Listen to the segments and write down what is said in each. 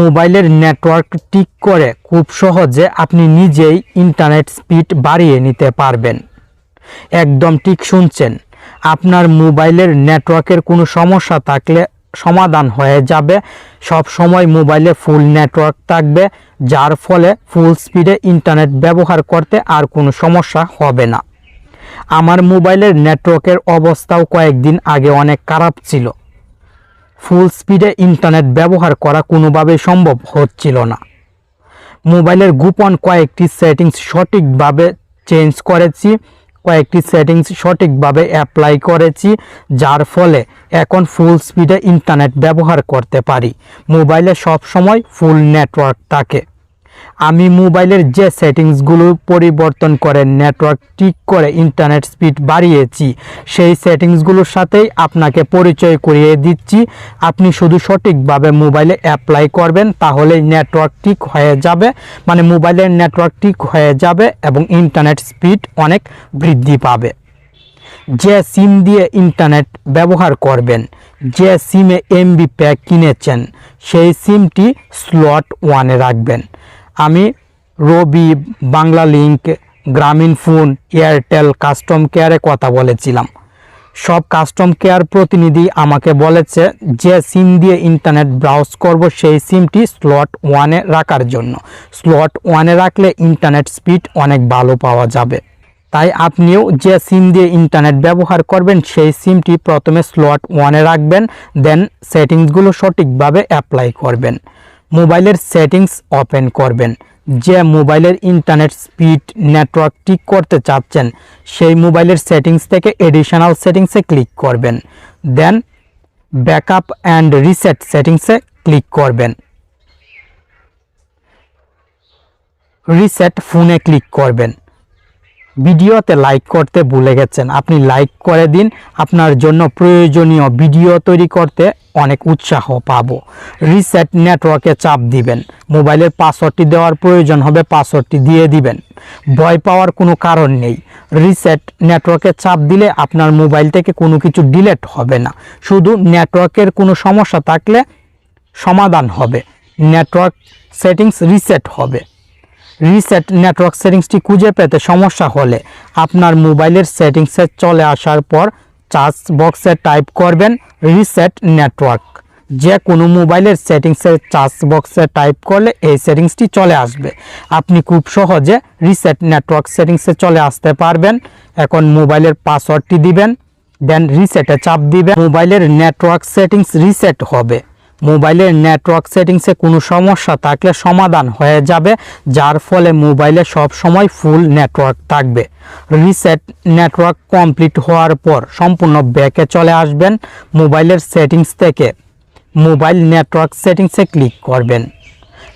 মোবাইলের নেটওয়ার্ক ঠিক করে খুব সহজে আপনি নিজেই ইন্টারনেট স্পিড বাড়িয়ে নিতে পারবেন। একদম ঠিক শুনছেন, আপনার মোবাইলের নেটওয়ার্কের কোনো সমস্যা থাকলে সমাধান হয়ে যাবে। সব সময় মোবাইলে ফুল নেটওয়ার্ক থাকবে, যার ফলে ফুল স্পিডে ইন্টারনেট ব্যবহার করতে আর কোনো সমস্যা হবে না। আমার মোবাইলের নেটওয়ার্কের অবস্থাও কয়েকদিন আগে অনেক খারাপ ছিল। ফুল স্পিডে ইন্টারনেট ব্যবহার করা কোনোভাবে সম্ভব হচ্ছিল না। মোবাইলের গোপন কয়েকটি সেটিংস সঠিকভাবে চেঞ্জ করেছি, কয়েকটি সেটিংস সঠিকভাবে অ্যাপ্লাই করেছি, যার ফলে এখন ফুল স্পিডে ইন্টারনেট ব্যবহার করতে পারি। মোবাইলে সব সময় ফুল নেটওয়ার্ক থাকে। আমি মোবাইলের যে সেটিংসগুলো পরিবর্তন করে নেটওয়ার্ক ঠিক করে ইন্টারনেট স্পিড বাড়িয়েছি, সেই সেটিংসগুলোর সাথেই আপনাকে পরিচয় করিয়ে দিচ্ছি। আপনি শুধু সঠিকভাবে মোবাইলে অ্যাপ্লাই করবেন, তাহলেই নেটওয়ার্ক ঠিক হয়ে যাবে। মানে মোবাইলের নেটওয়ার্ক ঠিক হয়ে যাবে এবং ইন্টারনেট স্পিড অনেক বৃদ্ধি পাবে। যে সিম দিয়ে ইন্টারনেট ব্যবহার করবেন, যে সিমে এমবি প্যাক কিনেছেন, সেই সিমটি স্লট ওয়ানে রাখবেন। আমি রবি, বাংলা লিঙ্ক গ্রামীণ ফোন এয়ারটেল কাস্টম কেয়ারে কথা বলেছিলাম। সব কাস্টম কেয়ার প্রতিনিধি আমাকে বলেছে যে সিম দিয়ে ইন্টারনেট ব্রাউজ করব সেই সিমটি স্লট ওয়ানে রাখার জন্য। স্লট ওয়ানে রাখলে ইন্টারনেট স্পিড অনেক ভালো পাওয়া যাবে। তাই আপনিও যে সিম দিয়ে ইন্টারনেট ব্যবহার করবেন সেই সিমটি প্রথমে স্লট ওয়ানে রাখবেন দেন সেটিংসগুলো সঠিকভাবে অ্যাপ্লাই করবেন। মোবাইলের সেটিংস ওপেন করবেন। যে মোবাইলের ইন্টারনেট স্পিড নেটওয়ার্ক ঠিক করতে চাচ্ছেন, সেই মোবাইলের সেটিংস থেকে এডিশনাল সেটিংসে ক্লিক করবেন। দেন ব্যাকআপ অ্যান্ড রিসেট সেটিংসে ক্লিক করবেন। রিসেট ফোনে ক্লিক করবেন। ভিডিওতে লাইক করতে ভুলে গেছেন। আপনি লাইক করে দিন, আপনার জন্য প্রয়োজনীয় ভিডিও তৈরি করতে অনেক উৎসাহ পাবো। রিসেট নেটওয়ার্কে চাপ দিবেন। মোবাইলের পাসওয়ার্ডটি দেওয়ার প্রয়োজন হবে পাসওয়ার্ডটি দিয়ে দিবেন। ভয় পাওয়ার কোনো কারণ নেই। রিসেট নেটওয়ার্কে চাপ দিলে আপনার মোবাইল থেকে কোনো কিছু ডিলেট হবে না। শুধু নেটওয়ার্কের কোনো সমস্যা থাকলে সমাধান হবে। নেটওয়ার্ক সেটিংস রিসেট হবে। রিসেট নেটওয়ার্ক সেটিংসটি খুঁজে পেতে সমস্যা হলে আপনার মোবাইলের সেটিংসে চলে আসার পর চার্জ বক্সে টাইপ করবেন রিসেট নেটওয়ার্ক যে কোনো মোবাইলের সেটিংসের চার্জ বক্সে টাইপ করলে এই সেটিংসটি চলে আসবে। আপনি খুব সহজে রিসেট নেটওয়ার্ক সেটিংসে চলে আসতে পারবেন। এখন মোবাইলের পাসওয়ার্ডটি দিবেন দেন রিসেটে চাপ দিবেন। মোবাইলের নেটওয়ার্ক সেটিংস রিসেট হবে। মোবাইলের নেটওয়ার্ক সেটিংসে কোনো সমস্যা থাকলে সমাধান হয়ে যাবে, যার ফলে মোবাইলে সব সময় ফুল নেটওয়ার্ক থাকবে। রিসেট নেটওয়ার্ক কমপ্লিট হওয়ার পর সম্পূর্ণ ব্যাকে চলে আসবেন মোবাইলের সেটিংস থেকে। মোবাইল নেটওয়ার্ক সেটিংসে ক্লিক করবেন।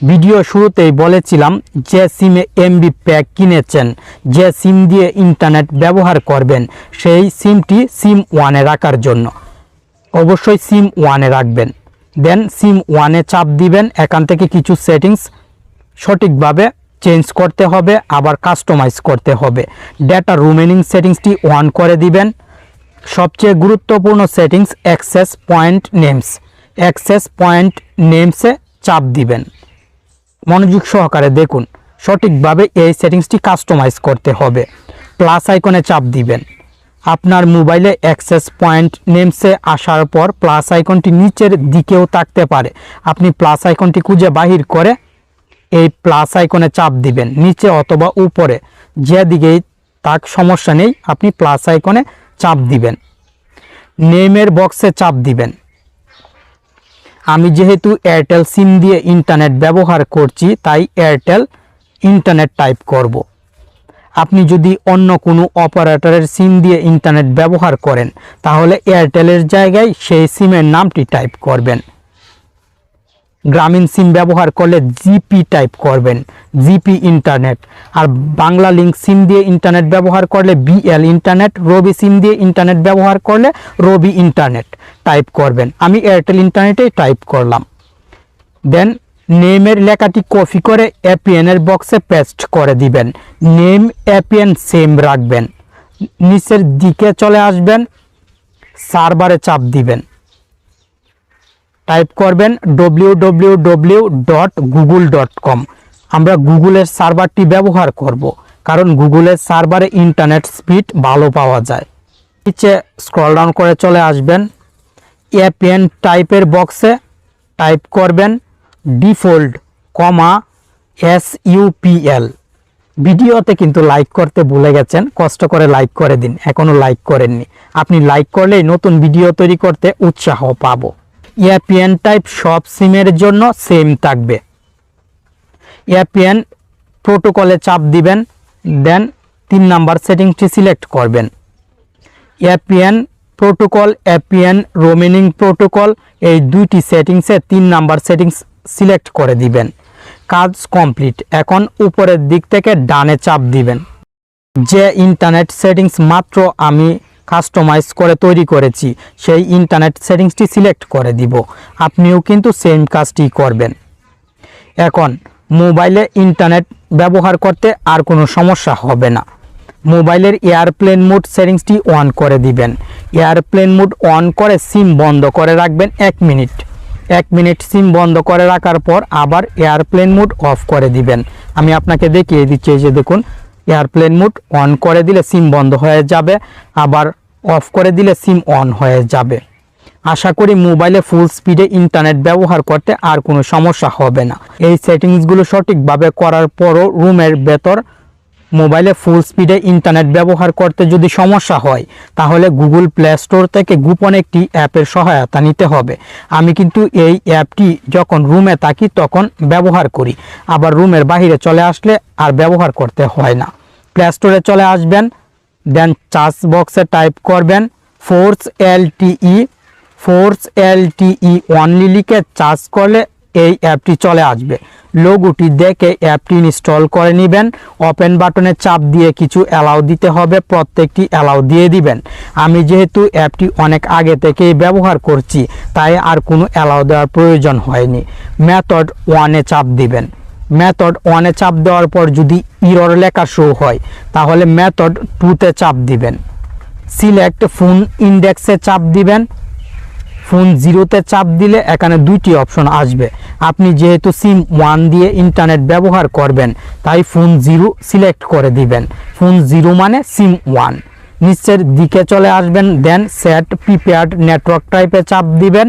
ভিডিও শুরুতেই বলেছিলাম যে সিমে এমবি প্যাক কিনেছেন, যে সিম দিয়ে ইন্টারনেট ব্যবহার করবেন, সেই সিমটি সিম ওয়ানে রাখার জন্য। অবশ্যই সিম ওয়ানে রাখবেন। দেন সিম ওয়ানে চাপ দিবেন, এখান থেকে কিছু সেটিংস সঠিকভাবে চেঞ্জ করতে হবে, আবার কাস্টমাইজ করতে হবে। ডেটা রুমেনিং সেটিংসটি অন করে দিবেন। সবচেয়ে গুরুত্বপূর্ণ settings access point names access point নেমসে চাপ দিবেন। মনোযোগ সহকারে দেখুন, সঠিকভাবে এই সেটিংসটি কাস্টমাইজ করতে হবে। প্লাস আইকনে চাপ দিবেন। আপনার মোবাইলে অ্যাক্সেস পয়েন্ট নেমসে আসার পর প্লাস আইকনটি নিচের দিকেও থাকতে পারে। আপনি প্লাস আইকনটি খুঁজে বাহির করে এই প্লাস আইকনে চাপ দিবেন, নিচে অথবা উপরে। যে দিকেই তাক সমস্যা নেই, আপনি প্লাস আইকনে চাপ দিবেন। নেমের বক্সে চাপ দিবেন। আমি যেহেতু এয়ারটেল সিম দিয়ে ইন্টারনেট ব্যবহার করছি, তাই এয়ারটেল ইন্টারনেট টাইপ করব। আপনি যদি অন্য কোনো অপারেটরের সিম দিয়ে ইন্টারনেট ব্যবহার করেন, তাহলে এয়ারটেলের জায়গায় সেই সিমের নামটি টাইপ করবেন। গ্রামীণ সিম ব্যবহার করলে জিপি টাইপ করবেন, জিপি ইন্টারনেট। আর বাংলা লিঙ্ক সিম দিয়ে ইন্টারনেট ব্যবহার করলে বিএল ইন্টারনেট, রবি সিম দিয়ে ইন্টারনেট ব্যবহার করলে রবি ইন্টারনেট টাইপ করবেন। আমি এয়ারটেল ইন্টারনেটেই টাইপ করলাম। দেন নেমের লেখাটি কপি করে এপিএন এর বক্সে পেস্ট করে দিবেন। নেম এপিএন সেম রাখবেন। নিচের দিকে চলে আসবেন সার্ভারে চাপ দিবেন। টাইপ করবেন ডব্লিউ আমরা গুগলের সার্ভারটি ব্যবহার করব, কারণ গুগলের সার্ভারে ইন্টারনেট স্পিড ভালো পাওয়া যায়। নিচে স্ক্রল ডাউন করে চলে আসবেন। এপিএন টাইপের বক্সে টাইপ করবেন। ডিফল্ট কমা এস ইউপিএল ভিডিওতে কিন্তু লাইক করতে ভুলে গেছেন, কষ্ট করে লাইক করে দিন এখনও লাইক করেননি। আপনি লাইক করলেই নতুন ভিডিও তৈরি করতে উৎসাহ পাবো। এপিএন টাইপ সব সিমের জন্য সেম থাকবে। এপিএন প্রোটোকলে চাপ দিবেন, দেন তিন নাম্বার সেটিংসটি সিলেক্ট করবেন। APN protocol, APN roaming protocol, এই দুইটি সেটিংসে তিন নাম্বার সেটিংস সিলেক্ট করে দিবেন। কাজ কমপ্লিট। এখন উপরের দিক থেকে ডানে চাপ দিবেন। যে ইন্টারনেট সেটিংস মাত্র আমি কাস্টমাইজ করে তৈরি করেছি, সেই ইন্টারনেট সেটিংসটি সিলেক্ট করে দিব। আপনিও কিন্তু সেম কাজটি করবেন। এখন, মোবাইলে ইন্টারনেট ব্যবহার করতে আর কোনো সমস্যা হবে না। মোবাইলের এয়ারপ্লেন মোড সেটিংসটি অন করে দিবেন। এয়ারপ্লেন মোড অন করে সিম বন্ধ করে রাখবেন এক মিনিট। এক মিনিট সিম বন্ধ করে রাখার পর আবার এয়ারপ্লেন মুড অফ করে দিবেন। আমি আপনাকে দেখিয়ে দিচ্ছি যে দেখুন, এয়ারপ্লেন মুড অন করে দিলে সিম বন্ধ হয়ে যাবে, আবার অফ করে দিলে সিম অন হয়ে যাবে। আশা করি মোবাইলে ফুল স্পিডে ইন্টারনেট ব্যবহার করতে আর কোনো সমস্যা হবে না। এই সেটিংসগুলো সঠিকভাবে করার পরও রুমের ভেতর মোবাইলে ফুল স্পিডে ইন্টারনেট ব্যবহার করতে যদি সমস্যা হয়, তাহলে গুগল প্লে স্টোর থেকে গোপন একটি অ্যাপের সহায়তা নিতে হবে। আমি কিন্তু এই অ্যাপটি যখন রুমে থাকি তখন ব্যবহার করি। আবার রুমের বাইরে চলে আসলে আর ব্যবহার করতে হয় না। প্লে স্টোরে চলে আসবেন দেন চার্জ বক্সে টাইপ করবেন force L LTE force L LTE only লিখে চার্জ করলে এই অ্যাপটি চলে আসবে। লোগোটি দেখে অ্যাপটি ইনস্টল করে নেবেন। ওপেন বাটনে চাপ দিয়ে কিছু অ্যালাউ দিতে হবে, প্রত্যেকটি অ্যালাউ দিয়ে দিবেন। আমি যেহেতু অ্যাপটি অনেক আগে থেকেই ব্যবহার করছি, তাই আর কোনো অ্যালাউ দেওয়ার প্রয়োজন হয়নি। মেথড ওয়ানে চাপ দিবেন। মেথড ওয়ানে চাপ দেওয়ার পর যদি ইরর লেখা শো হয়, তাহলে মেথড টুতে চাপ দিবেন। সিলেক্ট ফোন ইন্ডেক্সে চাপ দিবেন। ফোন জিরোতে চাপ দিলে এখানে দুইটি অপশন আসবে। আপনি যেহেতু সিম ওয়ান দিয়ে ইন্টারনেট ব্যবহার করবেন, তাই ফোন জিরো সিলেক্ট করে দিবেন। ফোন জিরো মানে সিম ওয়ান। নিচের দিকে চলে আসবেন, দেন সেট প্রিপেয়ার্ড নেটওয়ার্ক টাইপে চাপ দিবেন।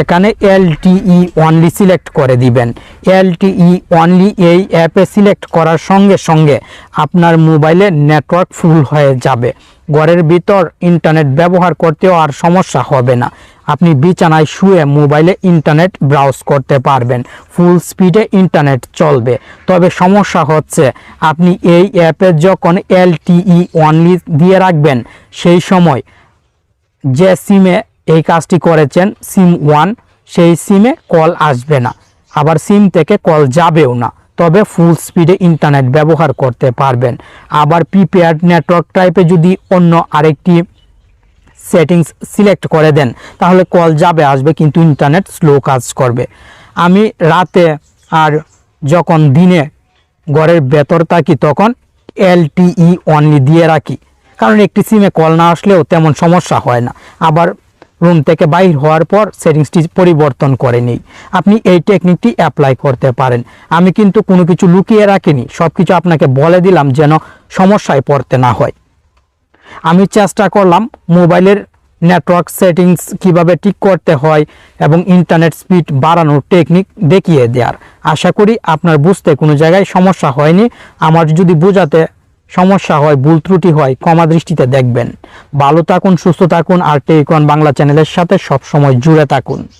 এখানে এলটিই অনলি সিলেক্ট করে দিবেন। এলটিই অনলি এই অ্যাপে সিলেক্ট করার সঙ্গে সঙ্গে আপনার মোবাইলে নেটওয়ার্ক ফুল হয়ে যাবে। ঘরের ভিতর ইন্টারনেট ব্যবহার করতেও আর সমস্যা হবে না। আপনি বিছানায় শুয়ে মোবাইলে ইন্টারনেট ব্রাউজ করতে পারবেন। ফুল স্পিডে ইন্টারনেট চলবে। তবে সমস্যা হচ্ছে, আপনি এই অ্যাপে যখন এলটিই অনলি দিয়ে রাখবেন, সেই সময় যে সিমে এই কাজটি করেছেন, সিম ওয়ান, সেই সিমে কল আসবে না। আবার সিম থেকে কল যাবেও না। তবে ফুল স্পিডে ইন্টারনেট ব্যবহার করতে পারবেন। আবার প্রিপেয়ার্ড নেটওয়ার্ক টাইপে যদি অন্য আরেকটি সেটিংস সিলেক্ট করে দেন, তাহলে কল যাবে, আসবে, কিন্তু ইন্টারনেট স্লো কাজ করবে। আমি রাতে আর যখন দিনে ঘরের ভেতর থাকি, তখন এলটিই অনলি দিয়ে রাখি। কারণ একটি সিমে কল না আসলেও তেমন সমস্যা হয় না। আবার রুম থেকে বাইর হওয়ার পর সেটিংসটি পরিবর্তন করে নিই। আপনি এই টেকনিকটি অ্যাপ্লাই করতে পারেন। আমি কিন্তু কোনো কিছু লুকিয়ে রাখিনি। সব কিছু আপনাকে বলে দিলাম যেন সমস্যায় পড়তে না হয়। আমি চেষ্টা করলাম মোবাইলের নেটওয়ার্ক সেটিংস কীভাবে ঠিক করতে হয় এবং ইন্টারনেট স্পিড বাড়ানোর টেকনিক দেখিয়ে দেওয়ার আশা করি আপনার বুঝতে কোনো জায়গায় সমস্যা হয়নি। আমার যদি বোঝাতে সমস্যা হয়, ভুল ত্রুটি হয় কমা দৃষ্টিতে দেখবেন। ভালো থাকুন, সুস্থ থাকুন, আর টেকন বাংলা চ্যানেলের সাথে সবসময় জুড়ে থাকুন।